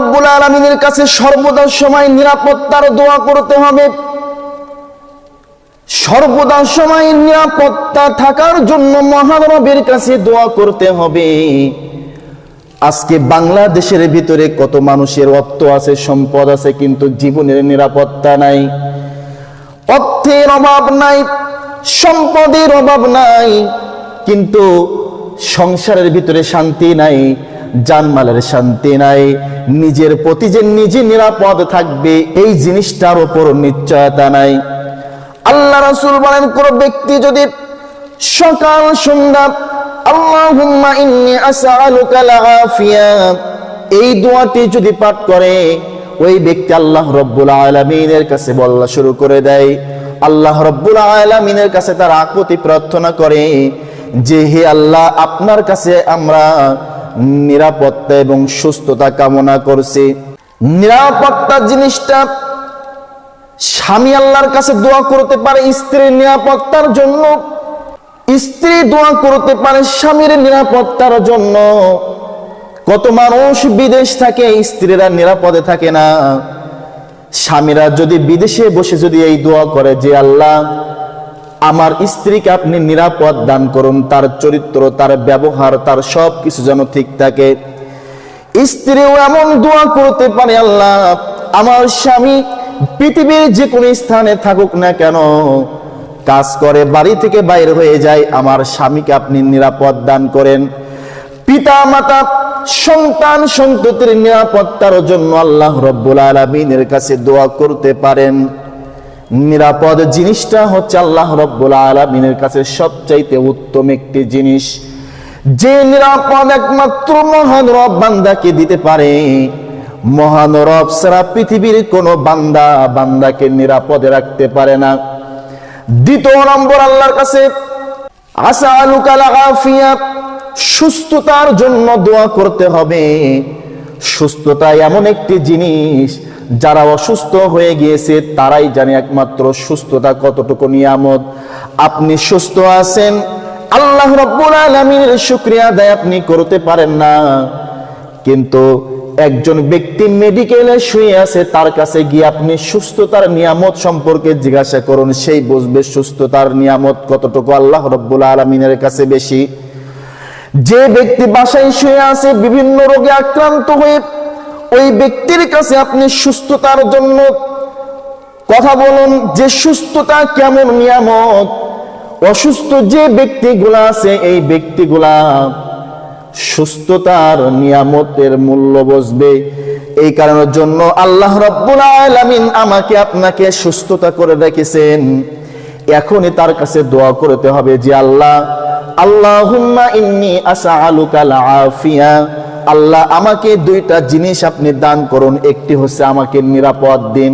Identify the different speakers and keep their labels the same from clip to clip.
Speaker 1: রব্বুল আলমিনের কাছে সর্বদা সময় নিরাপত্তার দোয়া করতে হবে। সর্বদা সময় নিরাপত্তা থাকার জন্য মহানবীর কাছে দোয়া করতে হবে। আজকে বাংলাদেশের ভিতরে কত মানুষের অর্থ আছে, সম্পদ আছে, কিন্তু জীবনের নিরাপত্তা নাই। অর্থের অভাব নাই, সম্পদের অভাব নাই, কিন্তু সংসারের ভিতরে শান্তি নাই, জানমালের শান্তি নাই নিজের প্রতি যে নিজে নিরাপদ থাকবে, এই জিনিসটার ওপর নিশ্চয়তা নাই। আল্লাহ রাসূল বলেন, কোন ব্যক্তি যদি সকাল সন্ধ্যা, আল্লাহুম্মা ইন্নী আসআলুকা আফিয়া এই দোয়াটি যদি পাঠ করে, ওই ব্যক্তি আল্লাহ রব্বুল আলামিনের কাছে বলা শুরু করে দেয়। আল্লাহ রব্বুল আলামিনের কাছে তার আকুতি প্রার্থনা করে যে, হে আল্লাহ, আপনার কাছে আমরা নিরাপত্তা এবং সুস্থতা কামনা করছি। নিরাপত্তা জিনিসটা স্বামী আল্লাহর কাছে দোয়া করতে পারে, স্ত্রীর নিরাপত্তার জন্য। স্ত্রী দোয়া করতে পারে স্বামীর নিরাপত্তার জন্য। কত মানুষ বিদেশ থাকে, স্ত্রীরা নিরাপদে থাকে না। স্বামীরা যদি বিদেশে বসে যদি এই দোয়া করে যে, আল্লাহ আমার স্ত্রীকে আপনি নিরাপদ দান করুন, তার চরিত্র, তার ব্যবহার, তার সব কিছু যেন ঠিক থাকে। স্ত্রীও এমন দোয়া করতে পারে, আল্লাহ, আমার স্বামী পৃথিবীর যে কোনো স্থানে থাকুক না কেন, কাজ করে, বাড়ি থেকে বাইরে হয়ে যায়, আমার স্বামীকে আপনি নিরাপদ দান করেন। পিতা মাতা সন্তান সন্ততির নিরাপত্তার জন্য আল্লাহ রব্বুল আলমিনের কাছে দোয়া করতে পারেন। নিরাপদ জিনিসটা হচ্ছে আল্লাহ রব্বুল আলমিনের কাছে সবচাইতে উত্তম একটি জিনিস। যে নিরাপদ একমাত্র মহান রব বান্দাকে দিতে পারে। মহান রব সারা পৃথিবীর কোন বান্দা বান্দাকে নিরাপদে রাখতে পারে না। দ্বিতীয় নম্বর আল্লাহর কাছে আসা আলুকালা আফিয়া সুস্থতার জন্য দোয়া করতে হবে। সুস্থতা এমন একটি জিনিস যারা অসুস্থ হয়ে গিয়েছে, তারাই জানে একমাত্র সুস্থতা কতটুকু নিয়ামত। আপনি সুস্থ আছেন, আল্লাহ রব্বুল আলমীর শুক্রিয়া আদায় আপনি করতে পারেন না। কিন্তু একজন ব্যক্তি মেডিকেলে শুয়ে আছে, তার কাছে গিয়ে আপনি সুস্থতার নিয়ামত সম্পর্কে জিজ্ঞাসা করুন, সেই বুঝবে সুস্থতার নিয়ামত কতটুকু আল্লাহ রব্বুল আলমিনের কাছে বেশি। যে ব্যক্তি বাসায় শুয়ে আছে, বিভিন্ন রোগে আক্রান্ত হয়ে ওই ব্যক্তির কাছে আপনি সুস্থতার জন্য কথা বলুন, যে সুস্থতা কেমন নিয়ামত? অসুস্থ যে ব্যক্তিগুলা আছে, এই ব্যক্তিগুলা সুস্থতার নিয়ামতের মূল্য বসবে এই কারণের জন্য আল্লাহ রব্বুল আলামিন আমাকে আপনাকে সুস্থতা করে রেখেছেন। এখনই তার কাছে দোয়া করতে হবে যে, আল্লাহ, আল্লাহুম্মা ইন্নি আসআলুকাল আফিয়া। আল্লাহ আমাকে দুইটা জিনিস আপনি দান করুন। একটি হচ্ছে আমাকে নিরাপদ দিন।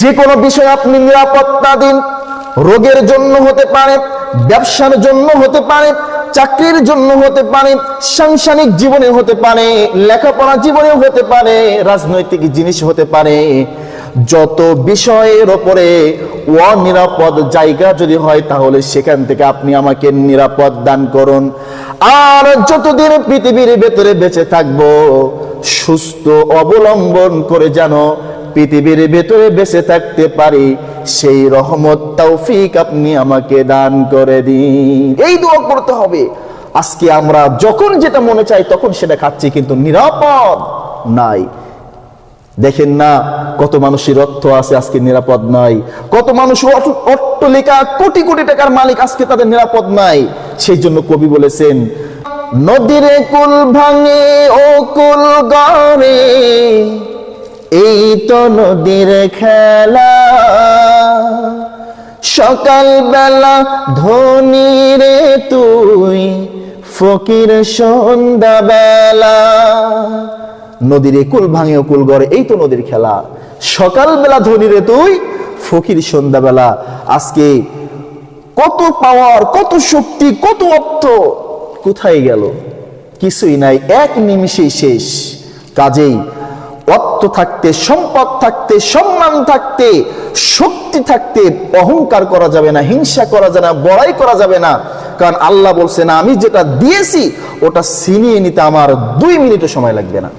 Speaker 1: যে কোনো বিষয়ে আপনি নিরাপত্তা দিন। রোগের জন্য হতে পারে, ব্যবসার জন্য হতে পারে, চাকরির জন্য হতে পারে, সাংসারিক জীবনে হতে পারে, লেখাপড়া জীবনে হতে পারে, রাজনৈতিক জিনিস হতে পারে যত বিষয়ের ওপরে অনিরাপদ জায়গা যদি হয়, তাহলে সেখান থেকে আপনি আমাকে নিরাপদ দান করুন। আর যতদিন পৃথিবীর ভেতরে বেঁচে থাকব, সুস্থ অবলম্বন করে যেন পৃথিবীর ভেতরে বেঁচে থাকতে পারি, সেই রহমত, তৌফিক আপনি আমাকে দান করে দিন। এই দোয়া করতে হবে। আজকে আমরা যখন যেটা মনে চাই, তখন সেটা খাচ্ছি, কিন্তু নিরাপদ নাই। দেখেন না, কত মানুষের অর্থ আছে আজকে নিরাপদ নাই। কত মানুষ অট- অট্টলিকা কোটি কোটি টাকার মালিক আজকে তাদের নিরাপদ নাই। সেই জন্য কবি বলেছেন, নদীর কুল ভাঙে ও কুল গড়ে, এই তো নদীর খেলা। সকাল বেলা ধনী রে তুই, ফকির সন্ধ্যা বেলা নদীর কুল ভাঙে কুল গড়ে, এই তো নদীর খেলা। সকালবেলা ধনী রে তুই, ফকির সন্ধ্যাবেলা। আজকে কত পাওয়ার কত শক্তি, কত অর্থ, কোথায় গেল? কিছুই নাই, এক নিমিষেই শেষ। কাজেই অর্থ থাকতে, সম্পদ থাকতে, সম্মান থাকতে, শক্তি থাকতে, অহংকার করা যাবে না, হিংসা করা যাবে না, বড়াই করা যাবে না। কারণ আল্লাহ বলছে না আমি যেটা দিয়েছি, ওটা ছিনিয়ে নিতে আমার দুই মিনিটও সময় লাগবে না।